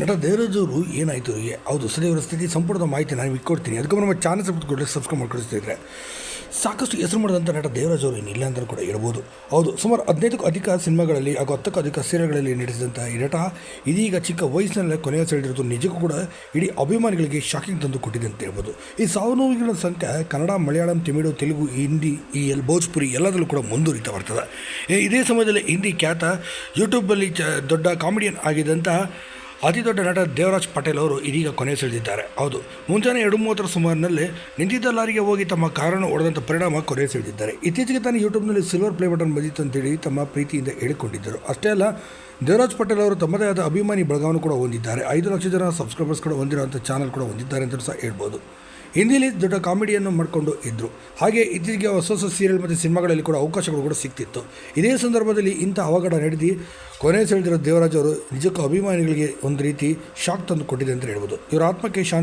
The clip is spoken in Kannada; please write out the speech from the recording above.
ನಟ ದೇವರಾಜವರು ಏನಾಯಿತು? ಏನಾಯಿತು ಹೌದು ಸರಿ ಅವರ ಸ್ಥಿತಿ ಸಂಪೂರ್ಣ ಮಾಹಿತಿ ನಾನು ಇಟ್ಕೊಡ್ತೀನಿ. ಅದಕ್ಕೆ ನಮ್ಮ ಚಾನಲ್ ಸಬ್ಸ್ಕ್ರೈಬ್ ಸಬ್ಸ್ಕ್ರೈಬ್ ಮಾಡ್ಕೊಳಿಸ್ತಿದ್ರೆ ಸಾಕಷ್ಟು ಹೆಸರು ಮಾಡಿದಂಥ ನಟ ದೇವರಾಜ್ ಅವರು ಏನಿಲ್ಲ ಅಂತ ಕೂಡ ಹೇಳ್ಬೋದು. ಹೌದು, ಸುಮಾರು ಹದಿನೈದಕ್ಕೂ ಅಧಿಕ ಸಿನಿಮಾಗಳಲ್ಲಿ ಹಾಗೂ ಹತ್ತಕ್ಕೂ ಅಧಿಕ ಸೀರೆಗಳಲ್ಲಿ ನಟಿಸಿದಂಥ ಈ ನಟ ಇದೀಗ ಚಿಕ್ಕ ವಯಸ್ಸಿನಲ್ಲೇ ಕೊನೆಯ ಸೆಳೆದಿರೋದು ನಿಜಕ್ಕೂ ಕೂಡ ಇಡೀ ಅಭಿಮಾನಿಗಳಿಗೆ ಶಾಕಿಂಗ್ ತಂದು ಕೊಟ್ಟಿದೆ ಅಂತ ಹೇಳ್ಬೋದು. ಈ ಸಾವು ನೋವುಗಳ ಸಂಖ್ಯೆ ಕನ್ನಡ, ಮಲಯಾಳಂ, ತಮಿಳು, ತೆಲುಗು, ಹಿಂದಿ, ಈ ಎಲ್, ಭೋಜ್ಪುರಿ ಎಲ್ಲದರಲ್ಲೂ ಕೂಡ ಮುಂದುವರಿತಾ ಬರ್ತದೆ. ಇದೇ ಸಮಯದಲ್ಲಿ ಹಿಂದಿ ಖ್ಯಾತ ಯೂಟ್ಯೂಬಲ್ಲಿ ಚ, ದೊಡ್ಡ ಕಾಮಿಡಿಯನ್ ಆಗಿದ್ದಂಥ ಅತಿ ದೊಡ್ಡ ನಟ ದೇವರಾಜ್ ಪಟೇಲ್ ಅವರು ಇದೀಗ ಕೊನೆ ಸೆಳೆದಿದ್ದಾರೆ ಹೌದು, ಮುಂಜಾನೆ ಎರಡು ಮೂವತ್ತರ ಸುಮಾರಿನಲ್ಲಿ ನಿಂತಿದ್ದ ಲಾರಿಗೆ ಹೋಗಿ ತಮ್ಮ ಕಾರನ್ನು ಹೊಡೆದಂಥ ಪರಿಣಾಮ ಕೊನೆ ಸೆಳೆದಿದ್ದಾರೆ ಇತ್ತೀಚೆಗೆ ತಾನು ಯೂಟ್ಯೂಬ್ನಲ್ಲಿ ಸಿಲ್ವರ್ ಪ್ಲೇ ಬಟನ್ ಬಂದಿತ್ತು ಅಂತೇಳಿ ತಮ್ಮ ಪ್ರೀತಿಯಿಂದ ಹೇಳಿಕೊಂಡಿದ್ದರು. ಅಷ್ಟೇ ಅಲ್ಲ ದೇವರಾಜ್ ಪಟೇಲ್ ಅವರು ತಮ್ಮದೇ ಆದ ಅಭಿಮಾನಿ ಬಳಗವನ್ನು ಕೂಡ ಹೊಂದಿದ್ದಾರೆ. ಐದು ಲಕ್ಷ ಜನ ಸಬ್ಸ್ಕ್ರೈಬರ್ಸ್ ಕೂಡ ಹೊಂದಿರುವಂಥ ಚಾನಲ್ ಕೂಡ ಹೊಂದಿದ್ದಾರೆ ಅಂತ ಸಹ ಹೇಳ್ಬೋದು. ಹಿಂದಿಯಲ್ಲಿ ದೊಡ್ಡ ಕಾಮಿಡಿಯನ್ನು ಮಾಡಿಕೊಂಡು ಇದ್ದರು ಹಾಗೆ ಇತ್ತೀಚೆಗೆ ಹೊಸ ಹೊಸ ಸೀರಿಯಲ್ ಮತ್ತು ಸಿನಿಮಾಗಳಲ್ಲಿ ಕೂಡ ಅವಕಾಶಗಳು ಕೂಡ ಸಿಗ್ತಿತ್ತು ಇದೇ ಸಂದರ್ಭದಲ್ಲಿ ಇಂಥ ಅವಘಡ ನಡೆದು ಕೊನೆ ಸೆಳೆದಿರೋ ದೇವರಾಜ್ ಅವರು ನಿಜಕ್ಕೂ ಅಭಿಮಾನಿಗಳಿಗೆ ಒಂದು ರೀತಿ ಶಾಕ್ ತಂದು ಕೊಟ್ಟಿದೆ ಅಂತ ಹೇಳ್ಬೋದು. ಇವರ ಆತ್ಮಕ್ಕೆ ಶಾಂತಿ